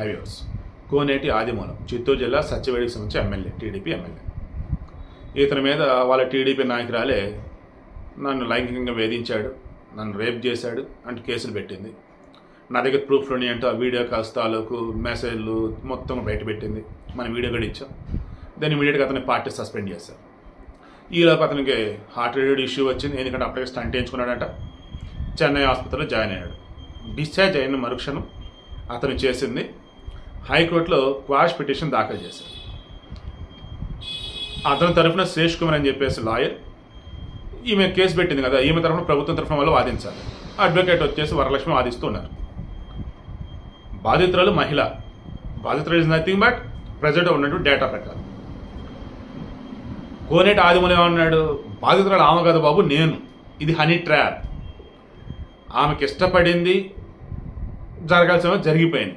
Highways. కోనేటి ఆదిమూలం చిత్తూరు జిల్లా సత్యవేడికి సంబంధించి MLA TDP MLA. ఇతని మీద వాళ్ళ టీడీపీ నాయకురాలే నన్ను లైంగికంగా వేధించాడు నన్ను రేప్ చేశాడు అంటే కేసులు పెట్టింది. నా దగ్గర ప్రూఫ్లు ఉన్నాయంటే ఆ వీడియో కాల్స్ తాలూకు మెసేజ్లు మొత్తం బయట పెట్టింది. మనం వీడియో కూడా ఇచ్చాం. దాన్ని ఇమీడియట్గా అతని పార్టీ సస్పెండ్ చేశారు. ఈలోపు అతనికి హార్ట్ రిలేటెడ్ ఇష్యూ వచ్చింది. ఎందుకంటే అప్పటికే స్టంట్ వేయించుకున్నాడంట. చెన్నై ఆసుపత్రిలో జాయిన్ అయ్యాడు. డిశ్చార్జ్ అయిన మరుక్షణం అతను చేసింది హైకోర్టులో క్వాష్ పిటిషన్ దాఖలు చేశారు. అతని తరఫున శ్రేష్ కుమార్ అని చెప్పేసి లాయర్ ఈమె కేసు పెట్టింది కదా ఈమె తరఫున ప్రభుత్వం తరఫున వాళ్ళు వాదించాలి. అడ్వకేట్ వచ్చేసి వరలక్ష్మి వాదిస్తున్నారు. బాధితురాలు మహిళ. బాధితురాలు ఇస్ నథింగ్ బట్ ప్రజెంట్ ఉన్నట్టు డేటా ప్రకారం కోనేటి ఆదిమూలం ఏమన్నాడు? బాధితురాలు ఆమె కదా బాబు నేను. ఇది హనీ ట్రాప్ ఆమెకి ఇష్టపడింది జరగాల్సిన జరిగిపోయింది.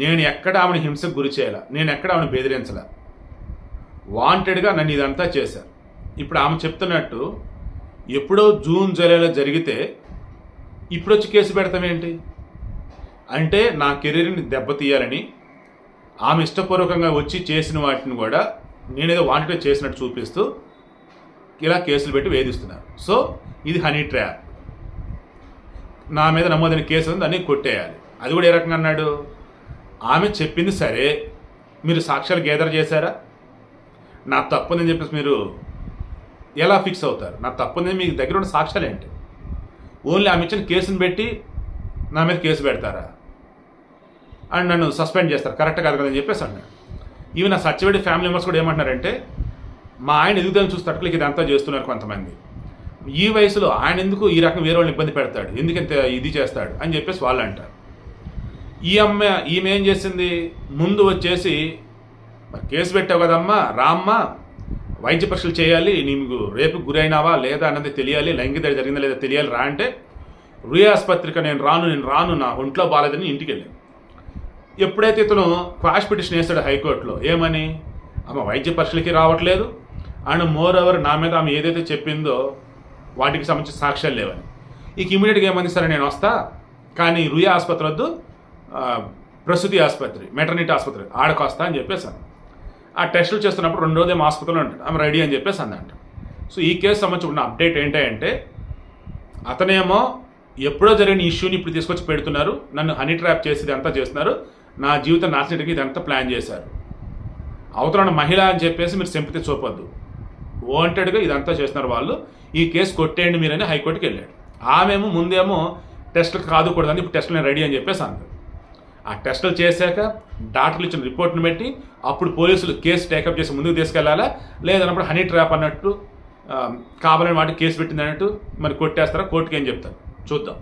నేను ఎక్కడ ఆమెను హింసకు గురి చేయాల? నేను ఎక్కడ ఆమెను బెదిరించాల? వాంటెడ్గా నన్ను ఇదంతా చేశారు. ఇప్పుడు ఆమె చెప్తున్నట్టు ఎప్పుడో జూన్ జూలైలో జరిగితే ఇప్పుడు వచ్చి కేసు పెడతామేంటి అంటే నా కెరీర్ని దెబ్బతీయాలని ఆమె ఇష్టపూర్వకంగా వచ్చి చేసిన వాటిని కూడా నేనేదో వాంటెడ్గా చేసినట్టు చూపిస్తూ ఇలా కేసులు పెట్టి వేధిస్తున్నారు. సో ఇది హనీ ట్రాప్ నా మీద నమోదైన కేసు ఉంది దాన్ని కొట్టేయాలి. అది కూడా ఏ రకంగా అన్నాడు? ఆమె చెప్పింది సరే. మీరు సాక్ష్యాలు గేదర్ చేశారా? నా తప్పుందని చెప్పేసి మీరు ఎలా ఫిక్స్ అవుతారు? నా తప్పుందని మీకు దగ్గర ఉన్న సాక్ష్యాలు ఏంటి? ఓన్లీ ఆమె ఇచ్చిన కేసుని పెట్టి నా మీద కేసు పెడతారా? అండ్ నన్ను సస్పెండ్ చేస్తారు. కరెక్ట్ కాదు కదని చెప్పేసి అన్నాడు. ఈవెన్ నా సత్యవేడి ఫ్యామిలీ మెంబర్స్ కూడా ఏమంటున్నారంటే మా ఆయన ఎదుగుదని చూస్తే ఇదంతా చేస్తున్నారు కొంతమంది. ఈ వయసులో ఆయన ఎందుకు ఈ రకం వేరే వాళ్ళని ఇబ్బంది పెడతాడు? ఎందుకంత ఇది చేస్తాడు? అని చెప్పేసి వాళ్ళు అంటారు ఈ అమ్మ ఈమె ఏం చేసింది? ముందు వచ్చేసి మరి కేసు పెట్టావు కదమ్మా రామ్మ వైద్య పరీక్షలు చేయాలి నీకు రేపు గురైనావా లేదా అన్నది తెలియాలి లైంగిక దాడి జరిగిందా లేదా తెలియాలి రా అంటే రుయాస్పత్రిక నేను రాను నేను రాను నా ఒంట్లో బాగాలేదని ఇంటికి వెళ్ళాను ఎప్పుడైతే ఇతను క్వాష్ పిటిషన్ వేస్తాడు హైకోర్టులో ఏమని? ఆమె వైద్య పరీక్షలకి రావట్లేదు. అండ్ మోర్ ఓవర్ నా మీద ఆమె ఏదైతే చెప్పిందో వాటికి సంబంధించిన సాక్ష్యాలు లేవని. ఇక ఇమీడియట్గా ఏమని సరే నేను వస్తా. కానీ రుయా ఆసుపత్రి వద్దు. ప్రసూతి ఆసుపత్రి మెటర్నిటీ ఆసుపత్రి ఆడకు వస్తా అని చెప్పేసాను ఆ టెస్టులు చేస్తున్నప్పుడు రెండు రోజులు ఏమో ఆసుపత్రిలో ఉంటాడు. ఆమె రెడీ అని చెప్పేసి అందంట సో ఈ కేసు సంబంధించి ఉన్న అప్డేట్ ఏంటంటే అతనేమో ఎప్పుడో జరిగిన ఇష్యూని ఇప్పుడు తీసుకొచ్చి పెడుతున్నారు. నన్ను హనీ ట్రాప్ చేసి ఇదంతా చేస్తున్నారు. నా జీవితం నాశనటికి ఇదంతా ప్లాన్ చేశారు. అవతల మహిళ అని చెప్పేసి మీరు సింపతి చూపొద్దు. వాంటెడ్గా ఇదంతా చేస్తున్నారు వాళ్ళు. ఈ కేసు కొట్టేయండి మీరని హైకోర్టుకి వెళ్ళాడు. ఆమెమో ముందేమో టెస్టులు కాదుకూడదని ఇప్పుడు టెస్టులు నేను రెడీ అని చెప్పేసి అంది ఆ టెస్టులు చేశాక డాక్టర్లు ఇచ్చిన రిపోర్ట్ని బట్టి అప్పుడు పోలీసులు కేసు టేకప్ చేసి ముందుకు తీసుకెళ్ళాలా? లేదన్నప్పుడు హనీ ట్రాప్ అన్నట్టు కావాలని వాటికి కేసు పెట్టింది అన్నట్టు మరి కొట్టేస్తారా? కోర్టుకి ఏం చెప్తారు? చూద్దాం.